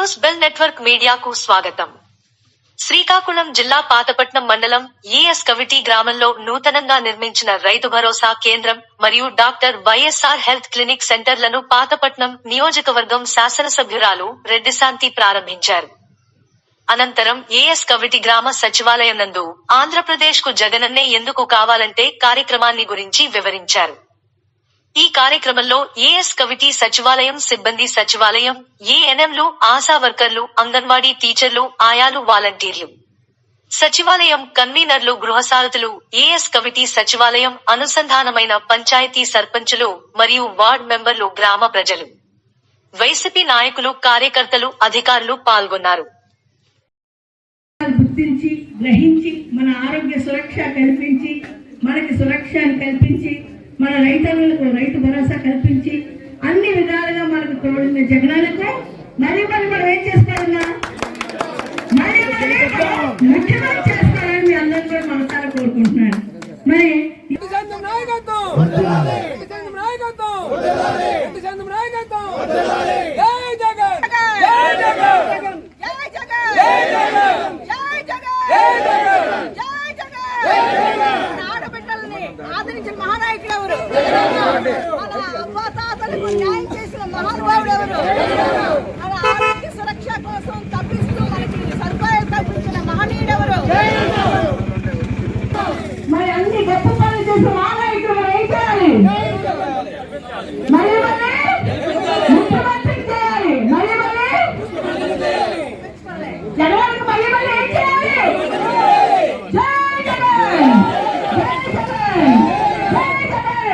News bell network మీడియాకు స్వాగతం. శ్రీకాకుళం జిల్లా పాతపట్నం మండలం ఈఎస్ కవిటీ గ్రామంలో నూతనంగా నిర్మించిన రైతు భరోసా కేంద్రం మరియు డాక్టర్ వైఎస్ఆర్ హెల్త్ క్లినిక్ సెంటర్లను పాతపట్నం నియోజకవర్గం శాసనసభ్యురాలు రెడ్డిశాంతి ప్రారంభించారు. అనంతరం ఏఎస్ కవిటి గ్రామ సచివాలయం నందు ఆంధ్రప్రదేశ్కు జగనన్నే ఎందుకు కావాలంటే కార్యక్రమాన్ని గురించి వివరించారు. ఈ కార్యక్రమంలో ఏఎస్ కమిటీ సచివాలయం సిబ్బంది సచివాలయం ఏఎన్ఎంలు ఆశా వర్కర్లు అంగన్వాడీ టీచర్లు ఆయాలు వాలంటీర్లు. సచివాలయం కన్వీనర్లు గృహసారథులు ఏఎస్ కమిటీ సచివాలయం అనుసంధానమైన పంచాయతీ సర్పంచులు మరియు వార్డ్ మెంబర్లు గ్రామ ప్రజలు. వైసీపీ నాయకులు కార్యకర్తలు అధికారులు పాల్గొన్నారు. గుర్తించి గ్రహించి మన ఆరోగ్య సురక్ష కల్పించి మనకి సురక్షను కల్పించి మన రైతులకు రైతు భరోసా కల్పించి అన్ని విధాలుగా మనకు తోడిన జగనాలకు మరి మరి మనం ఏం చేస్తారన్నా మరి మరి ముఖ్యమంత్రి చేస్తారని మీ అందరూ కూడా మనసారా కోరుకుంటున్నాను మరి నాయకత్వం నాయకత్వం ఆదరించిన మహానాయకుడు ఎవరు? మన న్యాయం చేసిన మహానుభావుడు ఎవరు? మన ఆరోగ్య సురక్ష కోసం తప్పిస్తూ మనకి సదుపాయాలు కల్పించిన మహనీయుడు ఎవరు? మరి అన్ని గొప్ప పనులు చేసిన